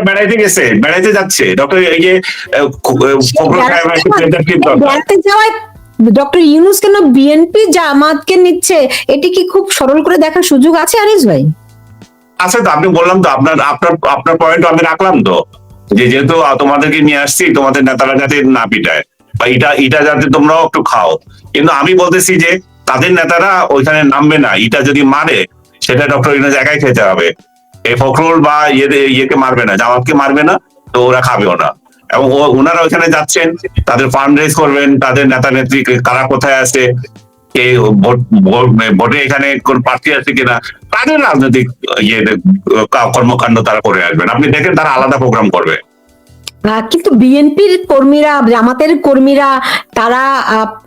ওরা বেড়াইতে গেছে বেড়াইতে যাচ্ছে। ডক্টর এই যে। বেড়াতে যাওয়ায় ডক্টর ইউনুস কেন বিএনপি জামাতকে নিচ্ছে? এটি কি খুব সরল করে দেখার সুযোগ আছে আনিস ভাই? আচ্ছা তো আপনি বললাম তো আপনার আপনার আপনার পয়েন্ট আমি রাখলাম তো। যে যেহেতু তোমাদেরকে নিয়ে আসছি তোমাদের নেতারা যাতে না পিটায় বা এটা এটা যাতে তোমরাও একটু খাও। কিন্তু আমি বলতেছি যে তাদের নেতারা ওইখানে নামবে না এটা যদি মারে সেটা ডক্টর ইউনুস একাই খেতে হবে। এই ফখরুল বা ইয়ে ইয়েকে মারবে না, জামাতকে মারবে না, তো ওরা খাবেও না এবং ওনারা ওইখানে যাচ্ছেন, তাদের ফান্ড রেজ করবেন, তাদের নেতা নেত্রী কারা কোথায় আছে ভোট এখানে কোন প্রার্থী আছে কিনা, তাদের রাজনৈতিক ইয়ে কর্মকাণ্ড তারা করে আসবেন। আপনি দেখেন তারা আলাদা প্রোগ্রাম করবে। কিন্তু বিএনপির কর্মীরা, জামাতের কর্মীরা, তারা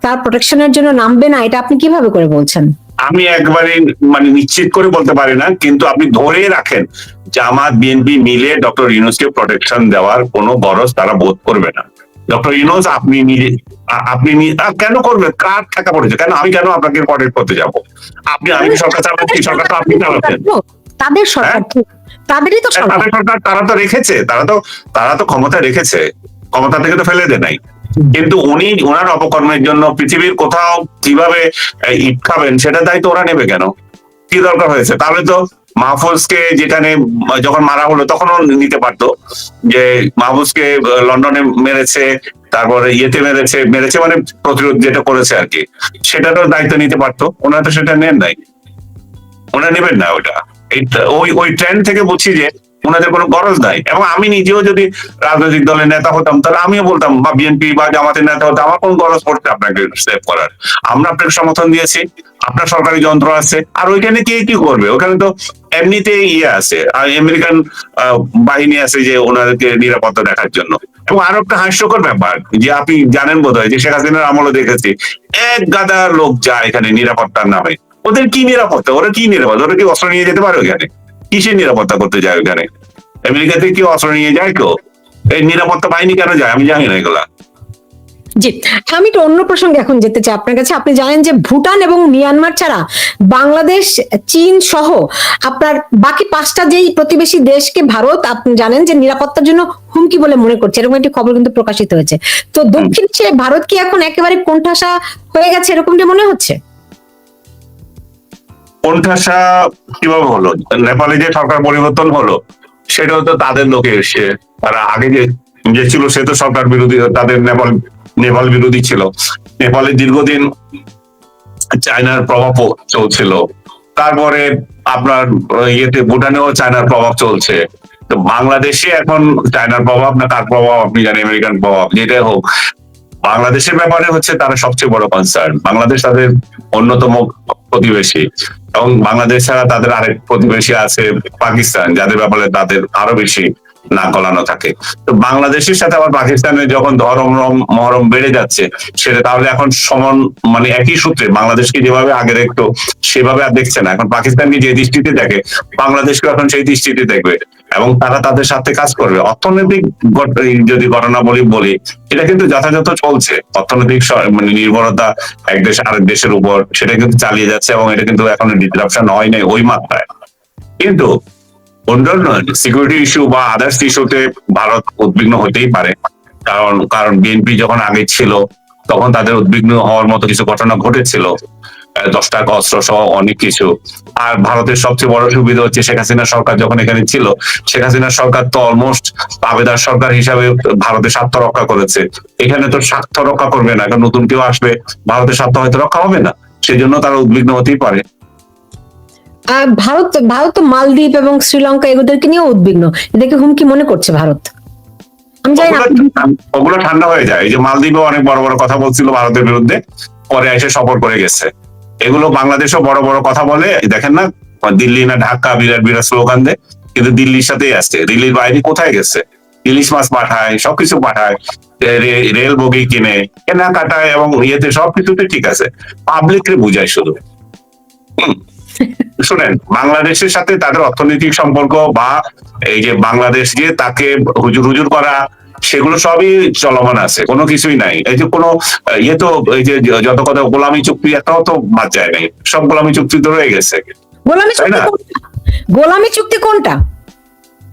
তার প্রোটেকশনের জন্য নামবে না, এটা আপনি কীভাবে করে বলছেন? আমি একবারে মানে নিশ্চিত করে বলতে পারি না কিন্তু আপনি ধরে রাখেন জামাত বিএনপি মিলে ডক্টর ইউনুসকে প্রোটেকশন দেওয়ার কোনো গরজ তারা বোধ করবে না। ডক্টর ইউনুস আপনি নিজে আপনি কেন করবে? কার টাকা পড়েছে? কেন আমি কেন আপনাকে প্রোটেক্ট করতে যাব? আপনি আমি সরকার চালাচ্ছি? সরকার তো আপনি চালাচ্ছেন? তাদের সরকার হ্যাঁ? তাদেরই তো সরকার। তারা তো রেখেছে তারা তো তারা তো ক্ষমতা রেখেছে। ক্ষমতা থেকে তো ফেলে দেয় নাই। কিন্তু উনি ওনার অপকর্মের জন্য পৃথিবীর কোথাও কীভাবে ইট খাবেন সেটা দায়িত্ব ওরা নেবে কেন? কি দরকার হয়েছে? তাহলে তো মাহফুজকে যেখানে যখন মারা হলো তখনও নিতে পারতো যে মাহফুজকে লন্ডনে মেরেছে, তারপরে ইয়েতে মেরেছে মেরেছে মানে প্রতিরোধ যেটা করেছে আর কি, সেটারও দায়িত্ব নিতে পারতো। ওনারা তো সেটা নেন নাই। ওনারা নেবেন না ওটা। ওই ওই ট্রেন্ড থেকে বুঝছি যে ওনাদের কোনো গরজ নাই। এবং আমি নিজেও যদি রাজনৈতিক দলের নেতা হতাম, তাহলে আমিও বলতাম, বা বিএনপি বা জামাতের নেতা হতাম আমার কোনো গরজ পড়ছে আপনাকে সেভ করার। আমরা আপনাকে সমর্থন দিয়েছি, আপনার সরকারি যন্ত্র আছে, আর ওইখানে কে কি করবে? ওখানে তো এমনিতে ইয়ে আছে, আর আমেরিকান বাহিনী আছে যে ওনাদেরকে নিরাপত্তা দেখার জন্য। এবং আরও একটা হাস্যকর ব্যাপার, যে আপনি জানেন বোধ হয় যে শেখ হাসিনার আমলে দেখেছি, এক গাদা লোক যায় এখানে নিরাপত্তার নামে। ওদের কি নিরাপত্তা? ওরা কি নিরাপত্তা? ওরা কি অস্ত্র নিয়ে যেতে পারে ওখানে কিসের নিরাপত্তা করতে যায় ওখানে আমেরিকাতে কি অস্ত্র নিয়ে যায় কেউ? এই নিরাপত্তা বাহিনী কেন যায়? আমি জানি না এগুলা। জি আমি একটু অন্য প্রসঙ্গে এখন যেতে চাই আপনার কাছে। আপনি জানেন যে ভুটান এবং মিয়ানমার ছাড়া বাংলাদেশ চীন সহ আপনার বাকি পাঁচটা যেই প্রতিবেশী দেশকে ভারত আপনি জানেন যে নিরাপত্তার জন্য হুমকি বলে মনে করছে। এরকম একটি খবর কিন্তু প্রকাশিত হয়েছে। তো দক্ষিণ এশিয়ায় ভারত কি এখন একেবারে কোণঠাসা হয়ে গেছে এরকমটি মনে হচ্ছে? কোণঠাসা কীভাবে হলো? নেপালে যে সরকার পরিবর্তন হলো, সেটাও তো তাদের লোকে এসে, তারা আগে যে যে ছিল সে তো সরকার বিরোধী, তাদের নেপাল নেপাল বিরোধী ছিল। নেপালে দীর্ঘদিন চায়নার প্রভাব চলছিল। তারপরে আপনার ইয়েতে, ভুটানেও চায়নার প্রভাব চলছে। তো বাংলাদেশে এখন চায়নার প্রভাব না তার প্রভাব আপনি জানেন, আমেরিকান প্রভাব, যেটাই হোক, বাংলাদেশের ব্যাপারে হচ্ছে তারা সবচেয়ে বড় কনসার্ন বাংলাদেশ তাদের অন্যতম প্রতিবেশী। এবং বাংলাদেশ ছাড়া তাদের আরেক প্রতিবেশী আছে পাকিস্তান যাদের ব্যাপারে তাদের আরও বেশি না গলানো থাকে। তো বাংলাদেশের সাথে আবার পাকিস্তানের যখন ধরম রম- মহরম বেড়ে যাচ্ছে, সেটা তাহলে এখন সমান মানে একই সূত্রে, বাংলাদেশকে যেভাবে আগে দেখতো সেভাবে আর দেখছে না। এখন পাকিস্তানকে যে দৃষ্টিতে দেখে বাংলাদেশকে এখন সেই দৃষ্টিতে দেখবে, এবং তারা তাদের সাথে কাজ করবে। অর্থনৈতিক যদি ঘটনা বলি বলি এটা কিন্তু যথাযথ চলছে। অর্থনৈতিক মানে নির্ভরতা এক দেশ আরেক দেশের উপর, সেটা কিন্তু চালিয়ে যাচ্ছে, এবং এটা কিন্তু এখন ডিসরাপশন হয় নাই ওই মাত্রায়। কিন্তু অন্যান্য সিকিউরিটি ইস্যু বা আদার্স ইস্যুতে ভারত উদ্বিগ্ন হতেই পারে। কারণ কারণ বিএনপি যখন আগে ছিল, তখন তাদের উদ্বিগ্ন হওয়ার মতো কিছু ঘটনা ঘটেছিল। দশ টাকা অস্ত্র সহ অনেক কিছু। আর ভারতের সবচেয়ে বড় সুবিধা হচ্ছে শেখ হাসিনা সরকার যখন এখানে ছিল, শেখ হাসিনা সরকার তো অলমোস্ট আবেদার সরকার হিসাবে ভারতের স্বার্থ রক্ষা করেছে। এখানে তো স্বার্থ রক্ষা করবে না, কারণ নতুন কেউ আসবে, ভারতের স্বার্থ হয়তো রক্ষা হবে না। সেজন্য তারা উদ্বিগ্ন হতেই পারে। ভারত ভারত তো মালদ্বীপ এবং শ্রীলঙ্কা এগুলোদেরকে নিয়ে উদ্বিগ্ন। এদেরকে হুমকি মনে করছে ভারত। ওগুলো ঠান্ডা- হয়ে যায়। এই যে মালদ্বীপে অনেক বড় বড় কথা বলছিল ভারতের বিরুদ্ধে। পরে এসে সফর করে গেছে। এগুলো বাংলাদেশও বড় বড় কথা বলে। দেখেন না দিল্লি না ঢাকা বিরাট বিরাট স্লোগান দেয়। কিন্তু দিল্লির সাথেই আসছে। দিল্লির বাইরে কোথায় গেছে? ইলিশ মাছ পাঠায় সবকিছু পাঠায়। রেল বগি কিনে কেনাকাটায় এবং ইয়েতে সবকিছুতে ঠিক আছে। পাবলিককে বুঝায় শুধু। শুনেন বাংলাদেশের সাথে তাদের অর্থনৈতিক সম্পর্ক বা এই যে বাংলাদেশ যে তাকে হুজুর হুজুর করা সেগুলো সবই চলমান আছে কোনো কিছুই নাই। এই যে কোনো ইয়ে তো এই যে যত কথা গোলামি চুক্তি একটাও তো বাদ যায় নাই। সব গোলামি চুক্তি তো রয়ে গেছে। গোলামি চুক্তি কোনটা? গোলামি চুক্তি কোনটা?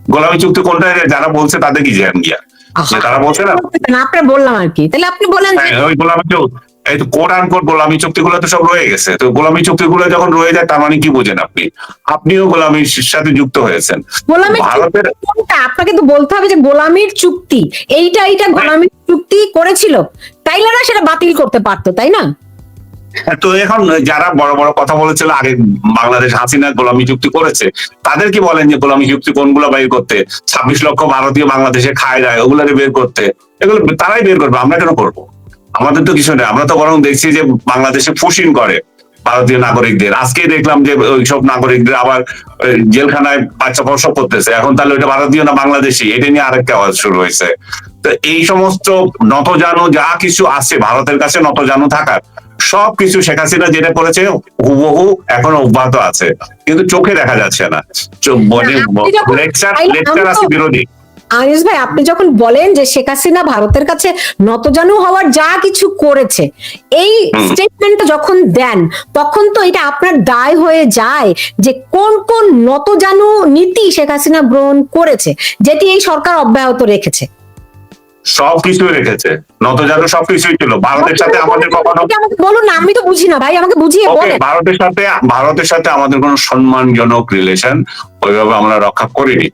গোলামী চুক্তি কোনটা? যারা বলছে তাদের কি জ্ঞান গিয়া? তারা বলছে না? আপনার বললাম আর কি। তাহলে আপনি বলেন হ্যাঁ, ওই গোলামী চুক্তি এই তো কোট আন কোট গোলামী চুক্তিগুলো তো সব রয়ে গেছে। তো গোলামী চুক্তিগুলো যখন রয়ে যায় তার মানে কি বোঝেন আপনি? আপনিও গোলামীর সাথে যুক্ত হয়েছেন। ভারতের আপনাকে তো বলতে হবে যে গোলামীর চুক্তি এইটা এইটা গোলামীর চুক্তি করেছিল। তাইলে না সেটা বাতিল করতে পারতো তাই না? তো এখন যারা বড় বড় কথা বলেছিল আগে বাংলাদেশ হাসিনা গোলামী চুক্তি করেছে তাদের কি বলেন যে গোলামী চুক্তি কোনগুলো বের করতে? ছাব্বিশ লক্ষ ভারতীয় বাংলাদেশে খায় যায় ওগুলোকে বের করতে। এগুলো তারাই বের করবে আমরা কেন করব? আমাদের তো কিছু নেই আমরা তো বরং দেখছি যে বাংলাদেশে ফুসিন করে ভারতীয় নাগরিকদের। আজকেই দেখলাম যে ওই সব নাগরিকদের আবার জেলখানায় বাচ্চা প্রসব করতেছে। এখন তাহলে ওইটা ভারতীয় না বাংলাদেশি? এটা নিয়ে আরেকটা আওয়াজ শুরু হয়েছে। তো এই সমস্ত নতজানু যা কিছু আছে ভারতের কাছে নতজানু থাকার সবকিছু শেখ হাসিনা যেটা করেছে হুবহু এখনও অব্যাহত আছে। কিন্তু চোখে দেখা যাচ্ছে না। লেকচার লেকচার আছে বিরোধী। আনিস ভাই আপনি যখন বলেন যে শেখ হাসিনা ভারতের কাছে নতজানু হওয়ার যা কিছু করেছে এই। স্টেটমেন্টটা যখন দেন তখন তো এটা আপনার দায় হয়ে যায় যে কোন কোন নতজানু নীতি শেখ হাসিনা গ্রহণ করেছে যেটি এই সরকার অব্যাহত রেখেছে? সবকিছু রেখেছে। নতজানু সবকিছুই ছিল। ভারতের সাথে আমাদের কখনো বলুন না আমি তো বুঝি না ভাই আমাকে বুঝিয়ে বলেন। ভারতের সাথে ভারতের সাথে আমাদের কোনো সম্মানজনক রিলেশন ওইভাবে আমরা রক্ষা করিনি।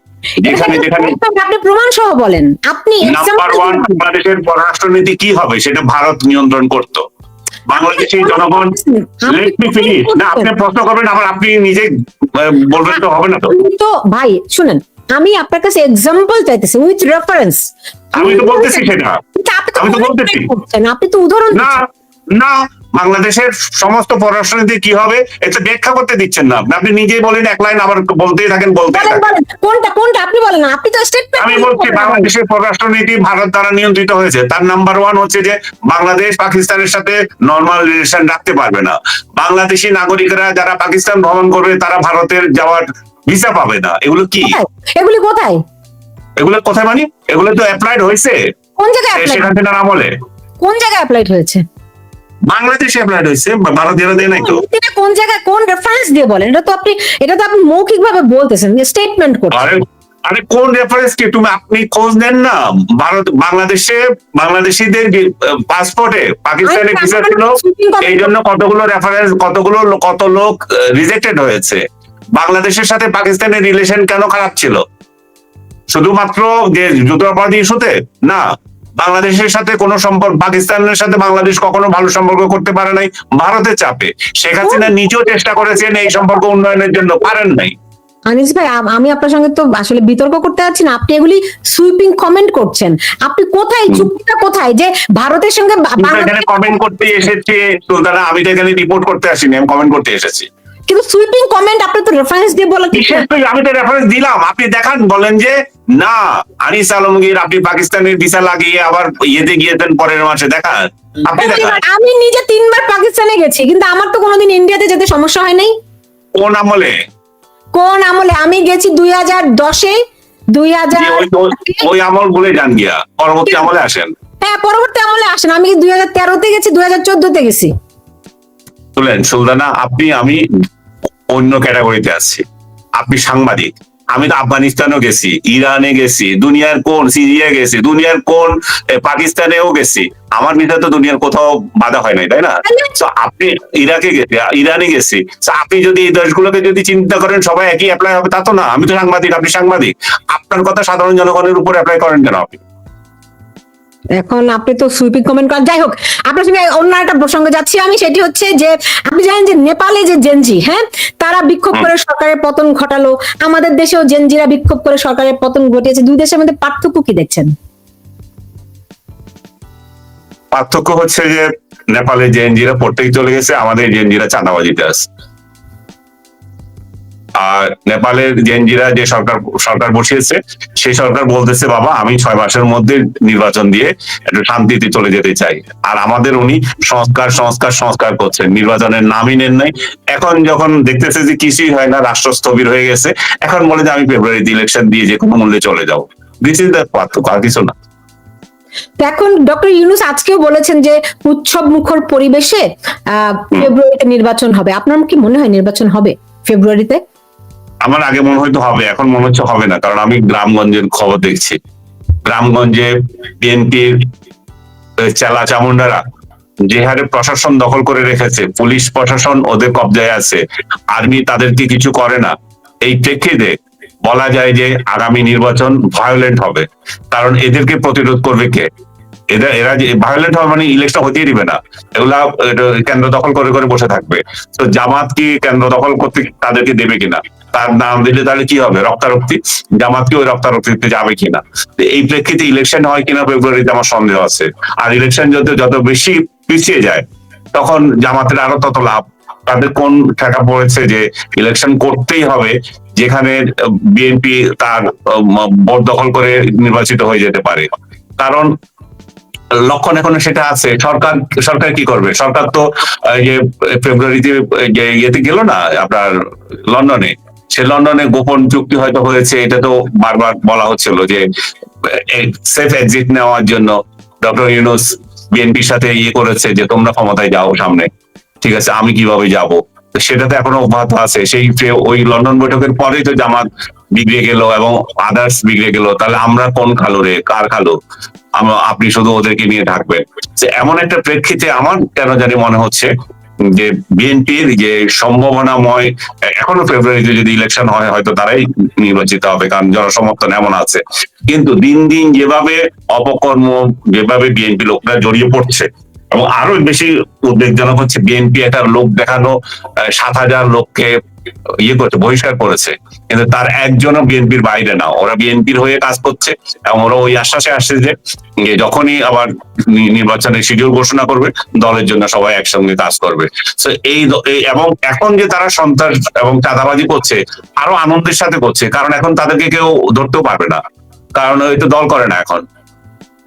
যেখানে যেখানে আপনি প্রমাণ সহ বলেন। আপনি নাম্বার example ওয়ান বাংলাদেশের পররাষ্ট্রনীতি কি হবে সেটা ভারত নিয়ন্ত্রণ করতো। বাংলাদেশের জনগণ না আপনি প্রশ্ন করবেন আবার আপনি নিজে বলবেন তো হবে না তো। তো ভাই শুনেন আমি আপনার কাছে এক্সাম্পল চাইতেছি উইথ রেফারেন্স আমি তো বলতেছি সেটা। আপনি তো উদাহরণ বলতেছি। আপনি তো উদাহরণ না না বাংলাদেশের সমস্ত পররাষ্ট্রনীতি কি হবে এটা ব্যাখ্যা করতে দিচ্ছেন না আপনি। নিজেই বলেন এক লাইন আবার বলতেই থাকেন বলেন কোনটা কোনটা? আপনি বলেন না, আপনি তো স্টেটমেন্ট আমি বলছি বাংলাদেশের পররাষ্ট্রনীতি ভারত দ্বারা নিয়ন্ত্রিত হয়েছে। তার নাম্বার ওয়ান হচ্ছে যে বাংলাদেশ পাকিস্তানের সাথে নর্মাল রিলেশন রাখতে পারবে না। বাংলাদেশি নাগরিকরা যারা পাকিস্তান ভ্রমণ করবে তারা ভারতের যাওয়ার ভিসা পাবে না। এগুলো কি? এগুলি কোথায়? এগুলো কোথায় মানে? এগুলো তো অ্যাপ্লাইড হয়েছে। কোন জায়গায় সেখান আমলে কোন জায়গায় অ্যাপ্লাইড হয়েছে? বাংলাদেশে অ্যাপ্লাইড হয়েছে ভারতীয়রা দেয় নাই তো। এটা কোন জায়গায় কোন রেফারেন্স দিয়ে বলেন? এটা তো আপনি এটা তো আপনি মৌখিক ভাবে বলতেছেন স্টেটমেন্ট করছেন। আরে আরে কোন রেফারেন্স কি? তুমি আপনি খোঁজ নেন না। ভারত বাংলাদেশে বাংলাদেশিদের পাসপোর্টে পাকিস্তানে আমি ভিসা ছিল। এই জন্য কতগুলো রেফারেন্স কতগুলো কত লোক রিজেক্টেড হয়েছে। বাংলাদেশের সাথে পাকিস্তানের রিলেশন কেন খারাপ ছিল? শুধুমাত্র যে যুদ্ধাপরাধী ইস্যুতে? না। বাংলাদেশের সাথে কোনো সম্পর্ক পাকিস্তানের সাথে বাংলাদেশ কখনো ভালো সম্পর্ক করতে পারে নাই ভারতের চাপে। শেখ হাসিনা নিজেও চেষ্টা করেছেন এই সম্পর্ক উন্নয়নের জন্য পারেন নাই। আনিস ভাই আমি আপনার সঙ্গে তো আসলে বিতর্ক করতে যাচ্ছি না। আপনি এগুলি সুইপিং কমেন্ট করছেন। আপনি কোথায় চুক্তিটা কোথায়? যে ভারতের সঙ্গে এখানে কমেন্ট করতে এসেছে সুলতানা আমি তো এখানে রিপোর্ট করতে আসিনি আমি কমেন্ট করতে এসেছি। কিন্তু সুইপিং কমেন্ট আপনি তো রেফারেন্স দিয়ে বলে কিসের তুই আমি তো রেফারেন্স দিলাম। আপনি দেখান বলেন যে না আনিস আলমগীর আপনি পাকিস্তানের ভিসা লাগিয়ে আবার ইয়েতে গিয়েছেন পরের মাসে দেখান আপনি আমি নিজে তিনবার পাকিস্তানে গেছি কিন্তু আমার তো কোনোদিন ইন্ডিয়াতে যেতে সমস্যা হয় নাই। কোন আমলে? কোন আমলে? আমি গেছি দুই হাজার দশে দুই হাজার ওই আমল বলে যান গিয়া পরবর্তী আমলে আসেন। হ্যাঁ পরবর্তী আমলে আসেন। আমি দুই হাজার তেরোতে গেছি দুই হাজার চোদ্দতে গেছি? শুনলেন সুলতানা আপনি আমি অন্য ক্যাটাগরিতে আছি। আপনি সাংবাদিক। আমি তো আফগানিস্তানও গেছি, ইরানে গেছি, দুনিয়ার কোন সিরিয়া গেছি, দুনিয়ার কোন পাকিস্তানেও গেছি। আমার ভিতরে তো দুনিয়ার কোথাও বাধা হয় নাই, তাই না? তো আপনি ইরাকে গেছি ইরানে গেছি। আপনি যদি এই দেশগুলোকে যদি চিন্তা করেন, সবাই একই অ্যাপ্লাই হবে, তা তো না। আমি তো সাংবাদিক, আপনি সাংবাদিক। আপনার কথা সাধারণ জনগণের উপর অ্যাপ্লাই করেন কেন আপনি? এখন আপনি তো সুইপিং কমেন্ট করেন। যাই হোক আপনার সঙ্গে অন্য একটা প্রসঙ্গে যাচ্ছি আমি সেটি হচ্ছে যে আপনি জানেন যে নেপালে যে জেনজি হ্যাঁ তারা বিক্ষোভ করে সরকারের পতন ঘটালো। আমাদের দেশেও জেনজিরা বিক্ষোভ করে সরকারের পতন ঘটিয়েছে। দুই দেশের মধ্যে পার্থক্য কি দেখছেন? পার্থক্য হচ্ছে যে নেপালে জেএনজিরা পড়তেই চলে গেছে আমাদের জেএনজিরা চাঁদাবাজিতে আছে। আর নেপালের জেএনজিরা যে সরকার সরকার বসিয়েছে সেই সরকার বলতেছে বাবা আমি ছয় মাসের মধ্যে নির্বাচন দিয়ে একটু শান্তিতে চলে যেতে চাই। আর আমাদের উনি সংস্কার সংস্কার সংস্কার করছেন। নির্বাচনের নামই নেন নাই। এখন যখন দেখতেছে যে কিছুই হয় না রাষ্ট্র স্থবির হয়ে গেছে এখন বলে যে আমি ফেব্রুয়ারিতে ইলেকশন দিয়ে যে কোনো মূল্যে চলে যাব। দিস ইজ দ্য পার্থক্য আর কিছু না। এখন ডক্টর ইউনুস আজকেও বলেছেন যে উৎসব মুখর পরিবেশে আহ, ফেব্রুয়ারিতে নির্বাচন হবে। আপনার কি মনে হয় নির্বাচন হবে ফেব্রুয়ারিতে? আমার আগে মনে হয়তো হবে, এখন মনে হচ্ছে হবে না, কারণ আমি গ্রামগঞ্জের খবর দেখছি। গ্রামগঞ্জে বিএনপির চেলা চামুন্ডারা যে হারে প্রশাসন দখল করে রেখেছে, পুলিশ প্রশাসন ওদের কবজায় আছে, আর্মি তাদেরকে কিছু করে না। এই প্রেক্ষিতে বলা যায় যে আগামী নির্বাচন ভায়োলেন্ট হবে, কারণ এদেরকে প্রতিরোধ করবে কে? এরা এরা যে, ভায়োলেন্ট হবে মানে ইলেকশন হতেই দিবে না, এগুলা কেন্দ্র দখল করে করে বসে থাকবে। তো জামাত কি কেন্দ্র দখল করতে তাদেরকে দেবে কিনা? তার নাম দিলে তাহলে কি হবে? রক্তারক্তি? জামাত কি ওই রক্তারক্তিতে যাবে কিনা? এই প্রেক্ষিতে ইলেকশন হয় কিনা ফেব্রুয়ারিতে আমার সন্দেহ আছে। আর ইলেকশন যত যত বেশি পিছিয়ে যায়, তখন জামাতের আরও তত লাভ। তাদের কোন ঠেকা পড়েছে যে ইলেকশন করতেই হবে, যেখানে বিএনপি তার ভোট দখল করে নির্বাচিত হয়ে যেতে পারে। কারণ লক্ষণ এখনও সেটা আছে। সরকার সরকার কি করবে? সরকার তো যে ফেব্রুয়ারিতে ইয়েতে গেল না, আপনার লন্ডনে সে লন্ডনে গোপন চুক্তি হয়তো হয়েছে, এটা তো বারবার বলা হচ্ছিল যে সেফ এক্সিট নেওয়ার জন্য ডক্টর ইউনুস বিএনপির সাথে ইয়ে করেছে যে, তোমরা ক্ষমতায় যাও সামনে। ঠিক আছে, আমি কীভাবে যাব? তো সেটা তো এখনও অব্যাহত আছে। সেই ওই লন্ডন বৈঠকের পরেই তো জামাত বিগড়ে গেল এবং আদার্স বিগড়ে গেল। তাহলে আমরা কোন খালো রে? কার খালো? আপনি শুধু ওদেরকে নিয়ে থাকবেন। যে এমন একটা প্রেক্ষিতে আমার কেন জানি মনে হচ্ছে যে বিএনপির যে সম্ভাবনাময়, এখনও ফেব্রুয়ারিতে যদি ইলেকশন হয়, হয়তো তারাই নির্বাচিত হবে, কারণ জনসমর্থন এমন আছে। কিন্তু দিন দিন যেভাবে অপকর্ম, যেভাবে বিএনপি লোকরা জড়িয়ে পড়ছে, এবং আরও বেশি উদ্বেগজনক হচ্ছে বিএনপি একটা লোক দেখানো সাত হাজার লোককে ইয়ে করছে, বহিষ্কার করেছে। কিন্তু তার একজনও বিএনপির বাইরে না। ওরা বিএনপির হয়ে কাজ করছে এবং ওরা ওই আশ্বাসে আসছে যে যখনই আবার নির্বাচনের শিডিউল ঘোষণা করবে, দলের জন্য সবাই একসঙ্গে কাজ করবে। তো এই- এবং এখন যে তারা সন্ত্রাস এবং চাঁদাবাজি করছে, আরও আনন্দের সাথে করছে, কারণ এখন তাদেরকে কেউ ধরতেও পারবে না। কারণ ওই তো দল করে না এখন।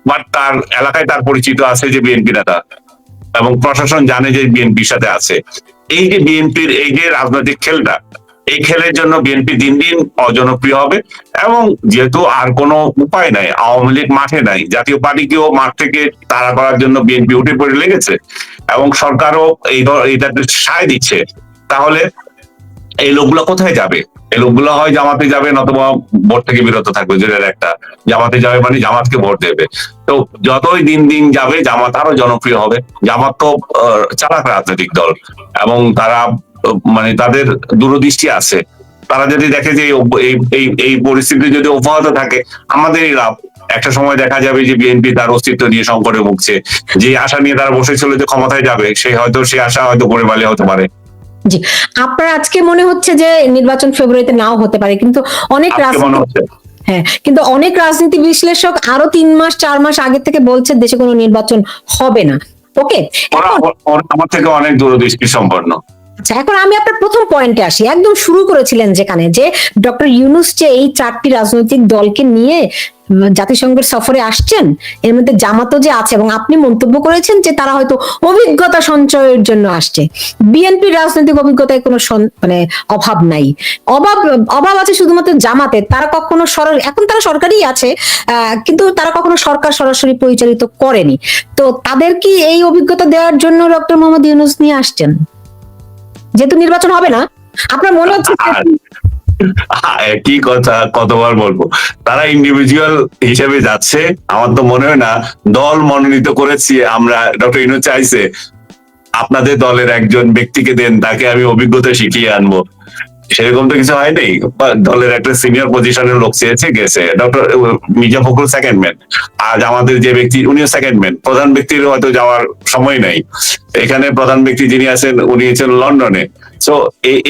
বাট তার এলাকায় তার পরিচিত আছে যে বিএনপি নেতা। এবং প্রশাসন জানে যে বিএনপির সাথে আছে। এই যে বিএনপির এই যে রাজনৈতিক খেলটা, এই খেলের জন্য বিএনপি দিন দিন অজনপ্রিয় হবে এবং যেহেতু আর কোনো উপায় নাই, আওয়ামী লীগ মাঠে নাই, জাতীয় পার্টিকেও মাঠ থেকে তাড়া করার জন্য বিএনপি উঠে পড়ে লেগেছে এবং সরকারও এই এইটাতে সায় দিচ্ছে, তাহলে এই লোকগুলো কোথায় যাবে? এই লোকগুলো হয় জামাতে যাবে, নতুবা ভোট থেকে বিরত থাকবে যেটার একটা। জামাতে যাবে মানে জামাতকে ভোট দেবে। তো যতই দিন দিন যাবে, জামাত আরও জনপ্রিয় হবে। জামাত তো চালাক রাজনৈতিক দল। এবং তারা মানে তাদের দূরদৃষ্টি আছে। তারা যদি দেখে যে এই এই পরিস্থিতি যদি অব্যাহত থাকে আমাদেরই লাভ। একটা সময় দেখা যাবে যে বিএনপি তার অস্তিত্ব নিয়ে সংকটে ভুগছে। যে আশা নিয়ে তারা বসেছিল যে ক্ষমতায় যাবে, সে হয়তো, সে আশা হয়তো পরিমালে হতে পারে। জি। আপনার আজকে মনে হচ্ছে যে নির্বাচন ফেব্রুয়ারিতে নাও হতে পারে কিন্তু অনেক রাজনীতি হ্যাঁ কিন্তু অনেক রাজনীতি বিশ্লেষক আরও তিন মাস চার মাস আগে থেকে বলছে দেশে কোনো নির্বাচন হবে না। ওকে? আমার থেকে অনেক দূরদৃষ্টি সম্পন্ন আচ্ছা এখন আমি আপনার প্রথম পয়েন্টে আসি। একদম শুরু করেছিলেন যেখানে যে ডক্টর ইউনুস যে এই চারটি রাজনৈতিক দলকে নিয়ে জাতিসংঘের সফরে আসছেন, এর মধ্যে জামাতও যে আছে, এবং আপনি মন্তব্য করেছেন যে তারা হয়তো অভিজ্ঞতা সঞ্চয়ের জন্য আসছে। বিএনপির রাজনৈতিক অভিজ্ঞতায় কোনো মানে অভাব নাই। অভাব অভাব আছে শুধুমাত্র জামাতে, তারা কখনো সর- এখন তারা সরকারই আছে কিন্তু তারা কখনো সরকার সরাসরি পরিচালিত করেনি। তো তাদের কি এই অভিজ্ঞতা দেওয়ার জন্য ডক্টর মোহাম্মদ ইউনুস নিয়ে আসছেন? যেহেতু নির্বাচন হবে না, আপনার মনে হচ্ছে কি কথা কতবার বলব। তারা ইন্ডিভিজুয়াল হিসেবে যাচ্ছে, আমার তো মনে হয় না, দল মনোনীত করেছি আমরা, ডক্টর ইনু চাইছে, আপনাদের দলের একজন ব্যক্তিকে দেন, তাকে আমি অভিজ্ঞতা শিখিয়ে আনব। সেরকম তো কিছু হয় নাই দলের একটা সিনিয়র পজিশনের লোক চেয়েছে, গেছে। Doctor Mirza Fakhrul second man আজ আমাদের যে ব্যক্তি, উনিও সেকেন্ড ম্যান প্রধান ব্যক্তির হয়তো যাওয়ার সময় নাই। এখানে প্রধান ব্যক্তি যিনি আছেন, উনি আছেন লন্ডনে। সো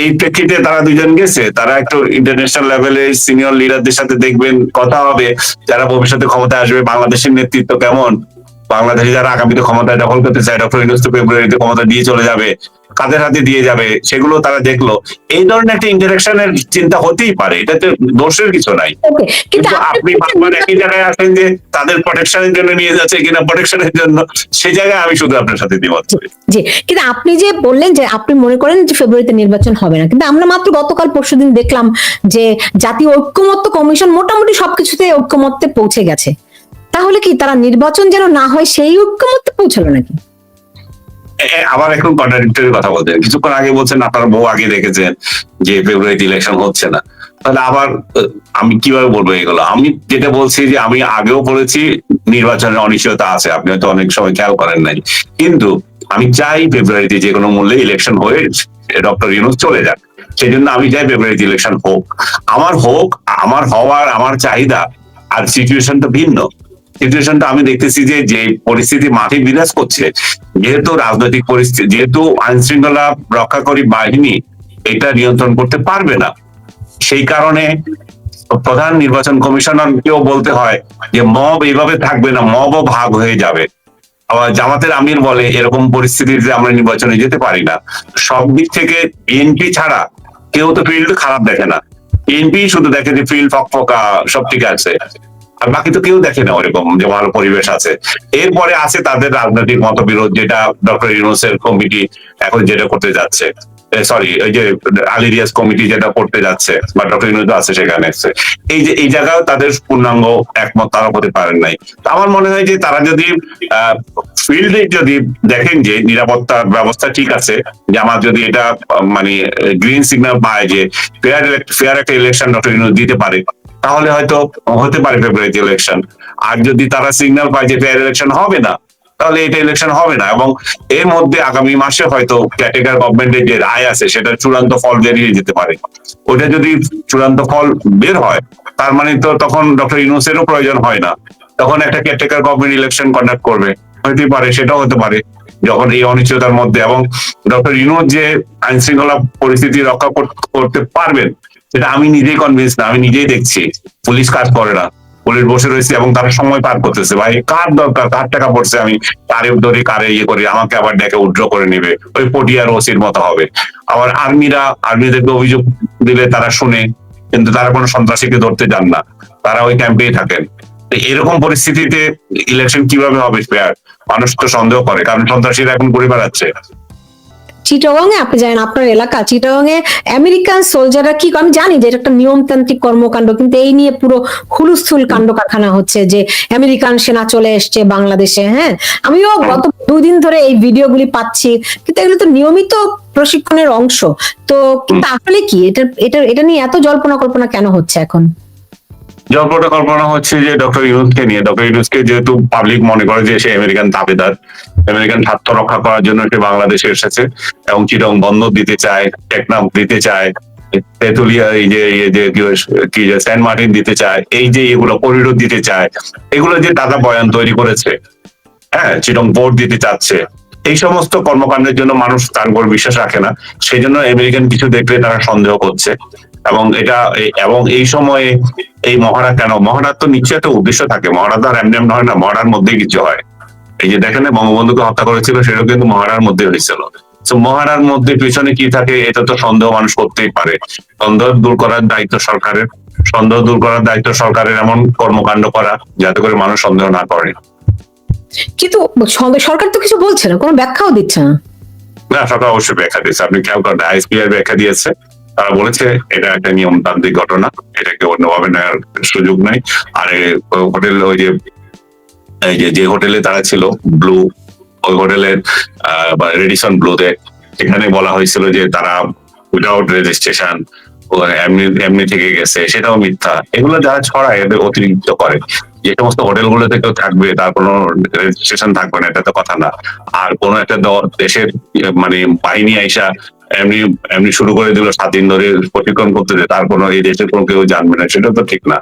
এই প্রেক্ষিতে তারা দুজন গেছে। তারা একটু ইন্টারন্যাশনাল লেভেলে সিনিয়র লিডারদের সাথে দেখবেন, কথা হবে। যারা ভবিষ্যতে ক্ষমতায় আসবে, বাংলাদেশের নেতৃত্ব কেমন? বাংলাদেশে যারা আগামীতে ক্ষমতায় দখল করতে চায় ডক্টর ইউনুস তো ফেব্রুয়ারিতে ক্ষমতা দিয়ে চলে যাবে কাদের হাতে দিয়ে যাবে সেগুলো তারা দেখল। এই ধরনের একটা ইন্টারাকশনের চিন্তা হতেই পারে এটাতে দোষের কিছু নাই। কিন্তু আপনি বারবার একই জায়গায় আসেন যে তাদের প্রোটেকশনের জন্য নিয়ে যাচ্ছে কিনা প্রোটেকশনের জন্য সেই জায়গায় আমি শুধু আপনার সাথে দ্বিমত জি কিন্তু আপনি যে বললেন যে আপনি মনে করেন যে ফেব্রুয়ারিতে নির্বাচন হবে না কিন্তু আমরা মাত্র গতকাল পরশুদিন দেখলাম যে জাতীয় ঐক্যমত্য কমিশন মোটামুটি সবকিছুতে ঐক্যমত্যে পৌঁছে গেছে। তাহলে কি তারা নির্বাচন যেন না হয় সেই ঐক্যমত্যে পৌঁছালো নাকি? আবার এখন কন্ট্রাডিক্টরি কথা বলছেন কিছুক্ষণ আগে বলছেন আপনার বউ আগে দেখেছেন যে ফেব্রুয়ারিতে ইলেকশন হচ্ছে না। তাহলে আবার আমি কীভাবে বলব এগুলো? আমি যেটা বলছি যে আমি আগেও বলেছি নির্বাচনের অনিশ্চয়তা আছে। আপনি হয়তো অনেক সময় খেয়াল করেন নাই। কিন্তু আমি চাই ফেব্রুয়ারিতে যে কোনো মূল্যে ইলেকশন হয়ে ডক্টর ইউনুস চলে যাক। সেই জন্য আমি চাই ফেব্রুয়ারিতে ইলেকশন হোক। আমার হোক, আমার হওয়ার, আমার চাহিদা আর সিচুয়েশন সিচুয়েশনটা ভিন্ন। সিচুয়েশনটা আমি দেখতেছি যে যে পরিস্থিতি মাঠে বিরাজ করছে, যেহেতু রাজনৈতিক পরিস্থিতি যেহেতু আইন শৃঙ্খলা রক্ষাকারী বাহিনী এটা নিয়ন্ত্রণ করতে পারবে না, সেই কারণে প্রধান নির্বাচন কমিশনারকেও বলতে হয় যে, মব এইভাবে থাকবে না, মবও ভাগ হয়ে যাবে। আবার জামাতের আমির বলে, এরকম পরিস্থিতিতে আমরা নির্বাচনে যেতে পারি না। সব দিক থেকে বিএনপি ছাড়া কেউ তো ফিল্ড খারাপ দেখে না। বিএনপি শুধু দেখে যে, ফিল্ড ফকফকা, সব ঠিক আছে। আর বাকি তো কেউ দেখে না ওরকম যে ভালো পরিবেশ আছে। এরপরে আছে তাদের রাজনৈতিক মতবিরোধ, যেটা ডক্টর ইউনুসের কমিটি এখন যেটা করতে যাচ্ছে। সরি ওই যে আলিরিয়াস কমিটি যেটা করতে যাচ্ছে, বা ডক্টর ইউনুস আছে সেখানে। এই যে, এই জায়গায় তাদের পূর্ণাঙ্গ একমত, তারা হতে পারেন নাই। আমার মনে হয় যে তারা যদি ফিল্ডে যদি দেখেন যে নিরাপত্তার ব্যবস্থা ঠিক আছে, যে আমার যদি এটা মানে গ্রিন সিগন্যাল পায় যে ফেয়ার ফেয়ার একটা ইলেকশন ডক্টর ইউনুস দিতে পারে তাহলে হয়তো হতে পারে ফেব্রুয়ারিতে ইলেকশন আর যদি তারা সিগন্যাল পায় যে ফেয়ার ইলেকশন হবে না, তাহলে এটা ইলেকশন হবে না। এবং এর মধ্যে আগামী মাসে হয়তো ক্যাটেগর গভর্নমেন্টের যে রায় আছে সেটা চূড়ান্ত ফল বেরিয়ে যেতে পারে। ওটা যদি চূড়ান্ত ফল বের হয়, তার মানে তো তখন ডক্টর ইউনুসেরও প্রয়োজন হয় না। তখন একটা ক্যাটেগর গভর্নমেন্ট ইলেকশন কন্ডাক্ট করবে। হতে পারে, সেটাও হতে পারে, যখন এই অনিশ্চয়তার মধ্যে। এবং ডক্টর ইউনুস যে আইন শৃঙ্খলা পরিস্থিতি রক্ষা কর- করতে পারবেন সেটা আমি নিজেই কনভিন্স না, আমি নিজেই দেখছি। পুলিশ কাজ করে না। পুলিশ বসে রয়েছে এবং তারা সময় পার করতেছে। ভাই, কার দরকার? কার টাকা পড়ছে? আমি কারে ধরে কারে ইয়ে করি, আমাকে আবার ডেকে উড্র করে নেবে। ওই পটিয়ার ওসির মতো হবে। আবার আর্মিরা, আর্মিদেরকে অভিযোগ দিলে তারা শুনে, কিন্তু তারা কোনো সন্ত্রাসীকে ধরতে যান না। তারা ওই ক্যাম্পেই থাকেন। এরকম পরিস্থিতিতে ইলেকশন কীভাবে হবে মানুষ তো সন্দেহ করে, কারণ সন্ত্রাসীরা এখন ঘুরে বেড়াচ্ছে। চিটাগং এ আপনি জানেন আপনার এলাকা চিটাগং এ আমেরিকান সোলজাররা কি আমি জানি যে এটা একটা নিয়মতান্ত্রিক কর্মকাণ্ড কিন্তু এই নিয়ে পুরো হুলুস্থুল কাণ্ড কারখানা হচ্ছে যে আমেরিকান সেনা চলে এসছে বাংলাদেশে হ্যাঁ? আমিও গত দুদিন ধরে এই ভিডিওগুলি পাচ্ছি কিন্তু এগুলো তো নিয়মিত প্রশিক্ষণের অংশ। তো আসলে কি? এটা এটা এটা নিয়ে এত জল্পনা কল্পনা কেন হচ্ছে এখন? জল্পটা কল্পনা হচ্ছে যে ডক্টর ইউনুসকে নিয়ে। ডক্টর ইউনুসকে যেহেতু পাবলিক মনে করে যে সে আমেরিকান দাবেদার। আমেরিকান স্বার্থ রক্ষা করার জন্য সে বাংলাদেশে এসেছে এবং চিরং বন্ধ দিতে চায়, টেকনাফ দিতে চায়, তেতুলিয়া এই যে এই যে কি কি যে সেন্ট মার্টিন দিতে চায়, এই যে এগুলো করিডোর দিতে চায়, এগুলো যে দাদা বয়ান তৈরি করেছে হ্যাঁ চিরং বোর্ড দিতে চাচ্ছে, এই সমস্ত কর্মকাণ্ডের জন্য মানুষ তার উপর বিশ্বাস রাখে না। সেই জন্য আমেরিকান কিছু দেখলে তারা সন্দেহ করছে। এবং এটা এবং এই সময়ে এই মহারা কেন? মহারার তো নিশ্চয় একটা উদ্দেশ্য থাকে। মহারা তো আর এমনি এমনি হয় না মহারার মধ্যেই কিছু হয়। এই যে দেখেন বঙ্গবন্ধুকে হত্যা করেছিল সেটাও কিন্তু মহারার মধ্যে হয়েছিল। তো মহারার মধ্যে পিছনে কি থাকে এটা তো সন্দেহ মানুষ করতেই পারে। সন্দেহ দূর করার দায়িত্ব সরকারের। সন্দেহ দূর করার দায়িত্ব সরকারের এমন কর্মকাণ্ড করা যাতে করে মানুষ সন্দেহ না করে। কিন্তু সরকার তো কিছু বলছে না কোনো ব্যাখ্যাও দিচ্ছে না। না সরকার অবশ্যই ব্যাখ্যা দিয়েছে। আপনি খেয়াল করেন আইএসপিআর ব্যাখ্যা দিয়েছে। তারা বলেছে, এটা একটা নিয়মতান্ত্রিক ঘটনা, এটাকে অন্যভাবে নেওয়ার সুযোগ নাই। আর, হোটেল, ওই যে যে হোটেলে তারা ছিল, ব্লু, ওই হোটেলের রেডিসন ব্লুতে সেখানে বলা হয়েছিল যে তারা উইদাউট রেজিস্ট্রেশন এমনি এমনি থেকে গেছে, সেটাও মিথ্যা। এগুলো যারা ছড়ায়, এদের অতিরিক্ত করে। যে সমস্ত হোটেলগুলোতে কেউ থাকবে, তার কোনো রেজিস্ট্রেশন থাকবে না, এটা তো কথা না। আর কোন একটা দেশের মানে বাহিনী আইসা এমনি এমনি শুরু করে দিল, সাত দিন ধরে প্রশিক্ষণ করতে তার কোনো এই দেশের কোনো কেউ জানবে না, সেটা তো ঠিক না।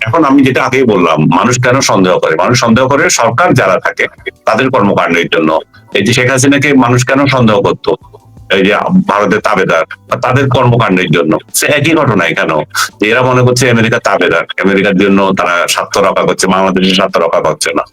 এখন আমি যেটা আগেই বললাম, মানুষ কেন সন্দেহ করে? মানুষ সন্দেহ করে সরকার যারা থাকে, তাদের কর্মকাণ্ডের জন্য। এই যে শেখ হাসিনাকে মানুষ কেন সন্দেহ করতো? এই যে ভারতের তাবেদার তাদের কর্মকাণ্ডের জন্য। সে একই ঘটনা কেন? এরা মনে করছে আমেরিকা তাবেদার, আমেরিকার জন্য তারা স্বার্থ রক্ষা করছে, বাংলাদেশের স্বার্থ রক্ষা করছে না।